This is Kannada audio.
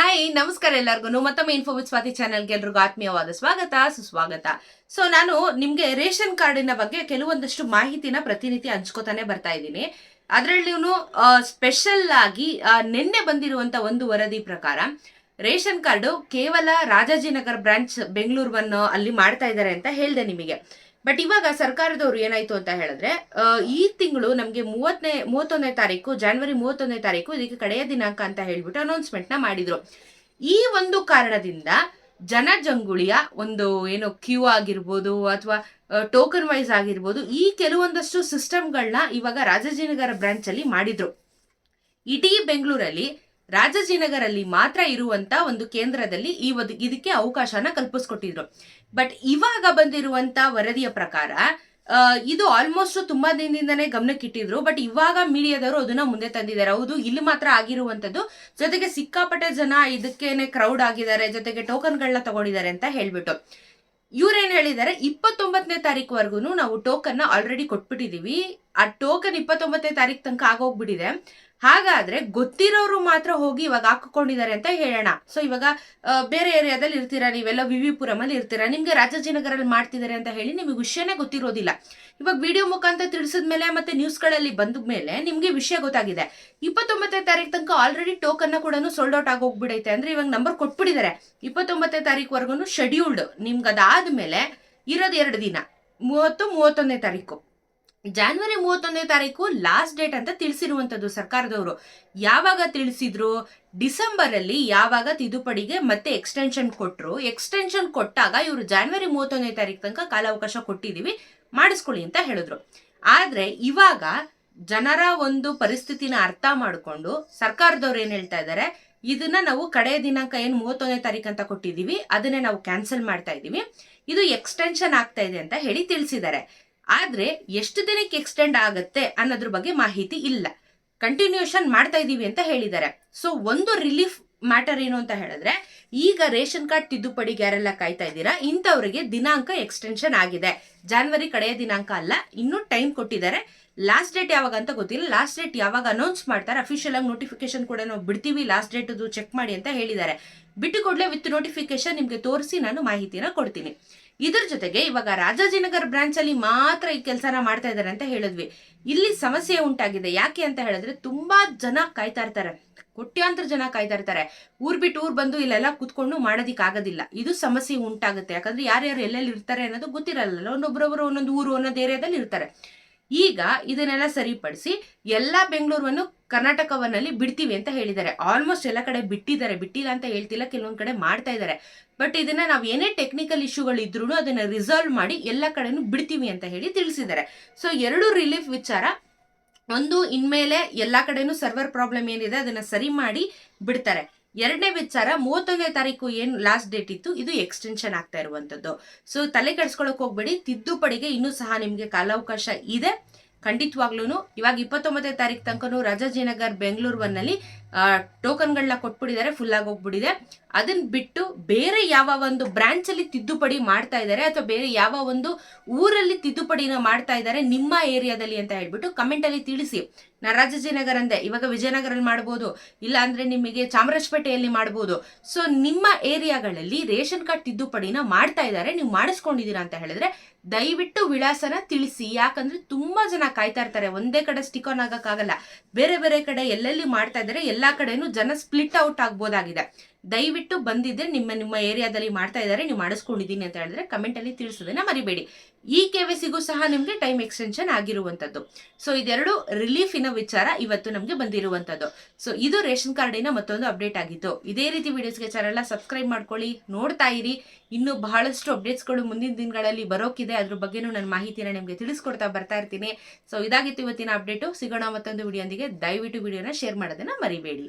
ಹಾಯ್ ನಮಸ್ಕಾರ ಎಲ್ಲರಿಗೂ ಮತ್ತೊಮ್ಮೆ ಇನ್ಫೋ ವಿತ್ ಸ್ವಾತಿ ಚಾನಲ್ಗೆ ಎಲ್ರಿಗೂ ಆತ್ಮೀಯವಾದ ಸ್ವಾಗತ, ಸುಸ್ವಾಗತ. ಸೊ ನಾನು ನಿಮ್ಗೆ ರೇಷನ್ ಕಾರ್ಡಿನ ಬಗ್ಗೆ ಕೆಲವೊಂದಷ್ಟು ಮಾಹಿತಿನ ಪ್ರತಿನಿತ್ಯ ಹಂಚ್ಕೋತಾನೆ ಬರ್ತಾ ಇದ್ದೀನಿ. ಅದರಲ್ಲಿಯೂ ಸ್ಪೆಷಲ್ ಆಗಿ ನಿನ್ನೆ ಬಂದಿರುವಂತ ಒಂದು ವರದಿ ಪ್ರಕಾರ ರೇಷನ್ ಕಾರ್ಡು ಕೇವಲ ರಾಜಾಜಿನಗರ್ ಬ್ರಾಂಚ್ ಬೆಂಗಳೂರು ಅಲ್ಲಿ ಮಾಡ್ತಾ ಇದ್ದಾರೆ ಅಂತ ಹೇಳ್ದೆ ನಿಮಗೆ. ಬಟ್ ಇವಾಗ ಸರ್ಕಾರದವರು ಏನಾಯ್ತು ಅಂತ ಹೇಳಿದ್ರೆ ಈ ತಿಂಗಳು ನಮಗೆ ಮೂವತ್ತನೇ, ಮೂವತ್ತೊಂದನೇ ತಾರೀಕು ಜಾನ್ವರಿ ಮೂವತ್ತೊಂದನೇ ತಾರೀಕು ಇದಕ್ಕೆ ಕಡೆಯ ದಿನಾಂಕ ಅಂತ ಹೇಳ್ಬಿಟ್ಟು ಅನೌನ್ಸ್ಮೆಂಟ್ನ ಮಾಡಿದ್ರು. ಈ ಒಂದು ಕಾರಣದಿಂದ ಜನಜಂಗುಳಿಯ ಒಂದು ಏನು ಕ್ಯೂ ಆಗಿರ್ಬೋದು ಅಥವಾ ಟೋಕನ್ ವೈಸ್ ಆಗಿರ್ಬೋದು ಈ ಕೆಲವೊಂದಷ್ಟು ಸಿಸ್ಟಮ್ಗಳನ್ನ ಇವಾಗ ರಾಜಾಜಿನಗರ ಬ್ರಾಂಚಲ್ಲಿ ಮಾಡಿದ್ರು. ಇಡೀ ಬೆಂಗಳೂರಲ್ಲಿ ರಾಜಾಜಿನಗರಲ್ಲಿ ಮಾತ್ರ ಇರುವಂತ ಒಂದು ಕೇಂದ್ರದಲ್ಲಿ ಈ ಒಂದು ಇದಕ್ಕೆ ಅವಕಾಶನ ಕಲ್ಪಿಸ್ಕೊಟ್ಟಿದ್ರು. ಬಟ್ ಇವಾಗ ಬಂದಿರುವಂತ ವರದಿಯ ಪ್ರಕಾರ ಇದು ಆಲ್ಮೋಸ್ಟ್ ತುಂಬಾ ದಿನದಿಂದನೇ ಗಮನಕ್ಕಿಟ್ಟಿದ್ರು. ಬಟ್ ಇವಾಗ ಮೀಡಿಯಾದವರು ಅದನ್ನ ಮುಂದೆ ತಂದಿದ್ದಾರೆ. ಹೌದು, ಇಲ್ಲಿ ಮಾತ್ರ ಆಗಿರುವಂತದ್ದು ಜೊತೆಗೆ ಸಿಕ್ಕಾಪಟ್ಟೆ ಜನ ಇದಕ್ಕೇನೆ ಕ್ರೌಡ್ ಆಗಿದ್ದಾರೆ. ಜೊತೆಗೆ ಟೋಕನ್ಗಳನ್ನ ತಗೊಂಡಿದ್ದಾರೆ ಅಂತ ಹೇಳ್ಬಿಟ್ಟು. ಇವ್ರೇನ್ ಹೇಳಿದ್ದಾರೆ? ಇಪ್ಪತ್ತೊಂಬತ್ತನೇ ತಾರೀಕುವರೆಗೂ ನಾವು ಟೋಕನ್ ಆಲ್ರೆಡಿ ಕೊಟ್ಬಿಟ್ಟಿದೀವಿ. ಆ ಟೋಕನ್ ಇಪ್ಪತ್ತೊಂಬತ್ತನೇ ತಾರೀಕು ತನಕ ಆಗೋಗ್ಬಿಟ್ಟಿದೆ. ಹಾಗಾದ್ರೆ ಗೊತ್ತಿರೋರು ಮಾತ್ರ ಹೋಗಿ ಇವಾಗ ಹಾಕಿಕೊಂಡಿದ್ದಾರೆ ಅಂತ ಹೇಳೋಣ. ಸೊ ಇವಾಗ ಬೇರೆ ಏರಿಯಾದಲ್ಲಿ ಇರ್ತೀರಾ? ನೀವೆಲ್ಲ ವಿವಿಪುರಂ ಅಲ್ಲಿ ಇರ್ತೀರಾ? ನಿಮ್ಗೆ ರಾಜಾಜಿನಗರಲ್ಲಿ ಮಾಡ್ತಿದ್ದಾರೆ ಅಂತ ಹೇಳಿ ನಿಮಗೆ ವಿಷಯನೇ ಗೊತ್ತಿರೋದಿಲ್ಲ. ಇವಾಗ ವಿಡಿಯೋ ಮುಖಾಂತರ ತಿಳಿಸಿದ್ಮೇಲೆ ಮತ್ತೆ ನ್ಯೂಸ್ಗಳಲ್ಲಿ ಬಂದ ಮೇಲೆ ನಿಮ್ಗೆ ವಿಷಯ ಗೊತ್ತಾಗಿದೆ. ಇಪ್ಪತ್ತೊಂಬತ್ತನೇ ತಾರೀಕು ತನಕ ಆಲ್ರೆಡಿ ಟೋಕನ್ ಕೂಡ ಸೋಲ್ಡ್ ಔಟ್ ಆಗೋಗ್ಬಿಡೈತೆ. ಅಂದ್ರೆ ಇವಾಗ ನಂಬರ್ ಕೊಟ್ಬಿಟ್ಟಿದ್ದಾರೆ. ಇಪ್ಪತ್ತೊಂಬತ್ತನೇ ತಾರೀಕುವರೆಗೂ ಶೆಡ್ಯೂಲ್ಡ್ ನಿಮ್ಗೆ ಅದಾದ್ಮೇಲೆ ಇರೋದು ಎರಡು ದಿನ. ಮೂವತ್ತು, ಮೂವತ್ತೊಂದನೇ ತಾರೀಕು ಜಾನ್ವರಿ ಮೂವತ್ತೊಂದನೇ ತಾರೀಕು ಲಾಸ್ಟ್ ಡೇಟ್ ಅಂತ ತಿಳಿಸಿರುವಂತದ್ದು ಸರ್ಕಾರದವರು. ಯಾವಾಗ ತಿಳಿಸಿದ್ರು? ಡಿಸೆಂಬರ್ ಅಲ್ಲಿ ಯಾವಾಗ ತಿದ್ದುಪಡಿಗೆ ಮತ್ತೆ ಎಕ್ಸ್ಟೆನ್ಷನ್ ಕೊಟ್ಟರು ಎಕ್ಸ್ಟೆನ್ಷನ್ ಕೊಟ್ಟಾಗ ಇವರು ಜಾನ್ವರಿ ಮೂವತ್ತೊಂದನೇ ತಾರೀಕು ತನಕ ಕಾಲಾವಕಾಶ ಕೊಟ್ಟಿದೀವಿ. ಮಾಡಿಸ್ಕೊಳ್ಳಿ ಅಂತ ಹೇಳಿದ್ರು. ಆದರೆ ಇವಾಗ ಜನರ ಒಂದು ಪರಿಸ್ಥಿತಿನ ಅರ್ಥ ಮಾಡಿಕೊಂಡು ಸರ್ಕಾರದವ್ರು ಏನು ಹೇಳ್ತಾ ಇದ್ದಾರೆ ಇದನ್ನ ನಾವು ಕಡೆಯ ದಿನಾಂಕ ಏನು ಮೂವತ್ತೊಂದನೇ ತಾರೀಕು ಅಂತ ಕೊಟ್ಟಿದೀವಿ. ಅದನ್ನೇ ನಾವು ಕ್ಯಾನ್ಸಲ್ ಮಾಡ್ತಾ ಇದೀವಿ. ಇದು ಎಕ್ಸ್ಟೆನ್ಷನ್ ಆಗ್ತಾ ಇದೆ ಅಂತ ಹೇಳಿ ತಿಳಿಸಿದ್ದಾರೆ. ಆದ್ರೆ ಎಷ್ಟು ದಿನಕ್ಕೆ ಎಕ್ಸ್ಟೆಂಡ್ ಆಗುತ್ತೆ ಅನ್ನೋದ್ರ ಬಗ್ಗೆ ಮಾಹಿತಿ ಇಲ್ಲ. ಕಂಟಿನ್ಯೂಷನ್ ಮಾಡ್ತಾ ಇದೀವಿ ಅಂತ ಹೇಳಿದ್ದಾರೆ. ಸೊ ಒಂದು ರಿಲೀಫ್ ಮ್ಯಾಟರ್ ಏನು ಅಂತ ಹೇಳಿದ್ರೆ, ಈಗ ರೇಷನ್ ಕಾರ್ಡ್ ತಿದ್ದುಪಡಿಗೆ ಯಾರೆಲ್ಲ ಕಾಯ್ತಾ ಇದ್ದೀರಾ, ಇಂಥವರಿಗೆ ದಿನಾಂಕ ಎಕ್ಸ್ಟೆನ್ಷನ್ ಆಗಿದೆ. ಜಾನ್ವರಿ ಕಡೆಯ ದಿನಾಂಕ ಅಲ್ಲ, ಇನ್ನೂ ಟೈಮ್ ಕೊಟ್ಟಿದ್ದಾರೆ. ಲಾಸ್ಟ್ ಡೇಟ್ ಯಾವಾಗ ಅಂತ ಗೊತ್ತಿಲ್ಲ. ಲಾಸ್ಟ್ ಡೇಟ್ ಯಾವಾಗ ಅನೌನ್ಸ್ ಮಾಡ್ತಾರೆ ಅಫಿಷಿಯಲ್ ಆಗಿ ನೋಟಿಫಿಕೇಶನ್ ಕೂಡ ನಾವು ಬಿಡ್ತೀವಿ. ಲಾಸ್ಟ್ ಡೇಟ್ ಚೆಕ್ ಮಾಡಿ ಅಂತ ಹೇಳಿದ್ದಾರೆ. ಬಿಟ್ಟು ಕೂಡಲೇ ವಿತ್ ನೋಟಿಫಿಕೇಶನ್ ನಿಮಗೆ ತೋರಿಸಿ ನಾನು ಮಾಹಿತಿನ ಕೊಡ್ತೀನಿ. ಇದ್ರ ಜೊತೆಗೆ ಇವಾಗ ರಾಜಾಜಿನಗರ್ ಬ್ರಾಂಚ್ ಅಲ್ಲಿ ಮಾತ್ರ ಈ ಕೆಲಸನ ಮಾಡ್ತಾ ಇದ್ದಾರೆ ಅಂತ ಹೇಳಿದ್ವಿ. ಇಲ್ಲಿ ಸಮಸ್ಯೆ ಉಂಟಾಗಿದೆ. ಯಾಕೆ ಅಂತ ಹೇಳಿದ್ರೆ ತುಂಬಾ ಜನ ಕಾಯ್ತಾ ಇರ್ತಾರೆ. ಕೋಟ್ಯಾಂತರ ಜನ ಕಾಯ್ತಾ ಇರ್ತಾರೆ. ಊರ್ ಬಿಟ್ಟು ಊರ್ ಬಂದು ಇಲ್ಲೆಲ್ಲ ಕುತ್ಕೊಂಡು ಆಗೋದಿಲ್ಲ. ಇದು ಸಮಸ್ಯೆ ಉಂಟಾಗುತ್ತೆ. ಯಾಕಂದ್ರೆ ಯಾರ್ಯಾರು ಎಲ್ಲೆಲ್ಲಿ ಇರ್ತಾರೆ ಅನ್ನೋದು ಗೊತ್ತಿರಲ್ಲ. ಒಂದೊಬ್ಬರೊಬ್ಬರು ಒಂದೊಂದು ಊರು, ಒಂದೊಂದು ಏರಿಯಾದಲ್ಲಿ ಇರ್ತಾರೆ. ಈಗ ಇದನ್ನೆಲ್ಲ ಸರಿಪಡಿಸಿ ಎಲ್ಲ ಬೆಂಗಳೂರನ್ನು ಕರ್ನಾಟಕವನ್ನಲ್ಲಿ ಬಿಡ್ತೀವಿ ಅಂತ ಹೇಳಿದ್ದಾರೆ. ಆಲ್ಮೋಸ್ಟ್ ಎಲ್ಲ ಕಡೆ ಬಿಟ್ಟಿದ್ದಾರೆ. ಬಿಟ್ಟಿಲ್ಲ ಅಂತ ಹೇಳ್ತಿಲ್ಲ. ಕೆಲವೊಂದು ಕಡೆ ಮಾಡ್ತಾ ಇದ್ದಾರೆ. ಬಟ್ ಇದನ್ನ ನಾವು ಏನೇ ಟೆಕ್ನಿಕಲ್ ಇಶ್ಯೂಗಳು ಇದ್ರೂ ಅದನ್ನ ರಿಸಾಲ್ವ್ ಮಾಡಿ ಎಲ್ಲ ಕಡೆನೂ ಬಿಡ್ತೀವಿ ಅಂತ ಹೇಳಿ ತಿಳಿಸಿದ್ದಾರೆ. ಸೊ ಎರಡು ರಿಲೀಫ್ ವಿಚಾರ. ಒಂದು, ಇನ್ಮೇಲೆ ಎಲ್ಲ ಕಡೆನೂ ಸರ್ವರ್ ಪ್ರಾಬ್ಲಮ್ ಏನಿದೆ ಅದನ್ನ ಸರಿ ಮಾಡಿ ಬಿಡ್ತಾರೆ. ಎರಡನೇ ವಿಚಾರ, ಮೂವತ್ತೊಂದನೇ ತಾರೀಕು ಏನು ಲಾಸ್ಟ್ ಡೇಟ್ ಇತ್ತು, ಇದು ಎಕ್ಸ್ಟೆನ್ಷನ್ ಆಗ್ತಾ ಇರುವಂತದ್ದು. ಸೊ ತಲೆ ಕೆಡಿಸ್ಕೊಳಕ್ ಹೋಗ್ಬೇಡಿ, ತಿದ್ದುಪಡಿಗೆ ಇನ್ನೂ ಸಹ ನಿಮ್ಗೆ ಕಾಲಾವಕಾಶ ಇದೆ. ಖಂಡಿತವಾಗ್ಲೂ ಇವಾಗ ಇಪ್ಪತ್ತೊಂಬತ್ತನೇ ತಾರೀಕು ರಾಜಾಜಿನಗರ್, ಬೆಂಗಳೂರು ಒನ್ನಲ್ಲಿ ಟೋಕನ್ಗಳನ್ನ ಕೊಟ್ಬಿಟ್ಟಿದ್ದಾರೆ ಫುಲ್ ಆಗಿ ಹೋಗ್ಬಿಟ್ಟಿದೆ. ಅದನ್ನ ಬಿಟ್ಟು ಬೇರೆ ಯಾವ ಒಂದು ಬ್ರಾಂಚ್ ಅಲ್ಲಿ ತಿದ್ದುಪಡಿ ಮಾಡ್ತಾ ಇದ್ದಾರೆ ಅಥವಾ ಬೇರೆ ಯಾವ ಒಂದು ಊರಲ್ಲಿ ತಿದ್ದುಪಡಿನ ಮಾಡ್ತಾ ಇದ್ದಾರೆ ನಿಮ್ಮ ಏರಿಯಾದಲ್ಲಿ ಅಂತ ಹೇಳ್ಬಿಟ್ಟು ಕಮೆಂಟ್ ಅಲ್ಲಿ ತಿಳಿಸಿ. ನಾ ರಾಜಾಜಿನಗರ ಅಂದೆ, ಇವಾಗ ವಿಜಯನಗರಲ್ಲಿ ಮಾಡ್ಬೋದು, ಇಲ್ಲ ಅಂದ್ರೆ ನಿಮಗೆ ಚಾಮರಾಜಪೇಟೆಯಲ್ಲಿ ಮಾಡ್ಬೋದು. ಸೊ ನಿಮ್ಮ ಏರಿಯಾಗಳಲ್ಲಿ ರೇಷನ್ ಕಾರ್ಡ್ ತಿದ್ದುಪಡಿನ ಮಾಡ್ತಾ ಇದ್ದಾರೆ, ನೀವು ಮಾಡಿಸ್ಕೊಂಡಿದ್ದೀರಾ ಅಂತ ಹೇಳಿದ್ರೆ ದಯವಿಟ್ಟು ವಿಳಾಸನ ತಿಳಿಸಿ. ಯಾಕಂದ್ರೆ ತುಂಬಾ ಜನ ಕಾಯ್ತಾ ಇರ್ತಾರೆ, ಒಂದೇ ಕಡೆ ಸ್ಟಿಕ್ ಆನ್ ಆಗಕ್ಕಾಗಲ್ಲ. ಬೇರೆ ಬೇರೆ ಕಡೆ ಎಲ್ಲೆಲ್ಲಿ ಮಾಡ್ತಾ ಇದ್ದಾರೆ, ಎಲ್ಲಾ ಕಡೆನೂ ಜನ ಸ್ಪ್ಲಿಟ್ ಔಟ್ ಆಗ್ಬೋದಾಗಿದೆ. ದಯವಿಟ್ಟು ಬಂದಿದ್ರೆ ನಿಮ್ಮ ನಿಮ್ಮ ಏರಿಯಾದಲ್ಲಿ ಮಾಡ್ತಾ ಇದ್ದಾರೆ, ನೀವು ಮಾಡಿಸ್ಕೊಂಡಿದ್ದೀನಿ ಅಂತ ಹೇಳಿದ್ರೆ ಕಮೆಂಟ್ ಅಲ್ಲಿ ತಿಳಿಸೋದನ್ನ ಮರಿಬೇಡಿ. ಈ ಕೆ ಸಿಗೂ ಸಹ ನಿಮಗೆ ಟೈಮ್ ಎಕ್ಸ್ಟೆನ್ಷನ್ ಆಗಿರುವಂತದ್ದು. ಸೊ ಇದೆರಡು ರಿಲೀಫಿನ ವಿಚಾರ ಇವತ್ತು ನಮಗೆ ಬಂದಿರುವಂತದ್ದು. ಸೊ ಇದು ರೇಷನ್ ಕಾರ್ಡಿನ ಮತ್ತೊಂದು ಅಪ್ಡೇಟ್ ಆಗಿತ್ತು ಇದೇ ರೀತಿ ವಿಡಿಯೋಸ್ಗೆ ಚಾನೆಲ್ ಸಬ್ಸ್ಕ್ರೈಬ್ ಮಾಡ್ಕೊಳ್ಳಿ, ನೋಡ್ತಾ ಇರಿ. ಇನ್ನು ಬಹಳಷ್ಟು ಅಪ್ಡೇಟ್ಸ್ಗಳು ಮುಂದಿನ ದಿನಗಳಲ್ಲಿ ಬರೋಕಿದೆ. ಅದ್ರ ಬಗ್ಗೆನೂ ನನ್ನ ಮಾಹಿತಿನ ನಿಮಗೆ ತಿಳಿಸ್ಕೊಡ್ತಾ ಬರ್ತಾ ಇರ್ತೀನಿ. ಸೊ ಇದಾಗಿತ್ತು ಇವತ್ತಿನ ಅಪ್ಡೇಟು ಸಿಗೋಣ ಮತ್ತೊಂದು ವಿಡಿಯೋಂದಿಗೆ ದಯವಿಟ್ಟು ವಿಡಿಯೋನ ಶೇರ್ ಮಾಡೋದನ್ನು ಮರಿಬೇಡಿ.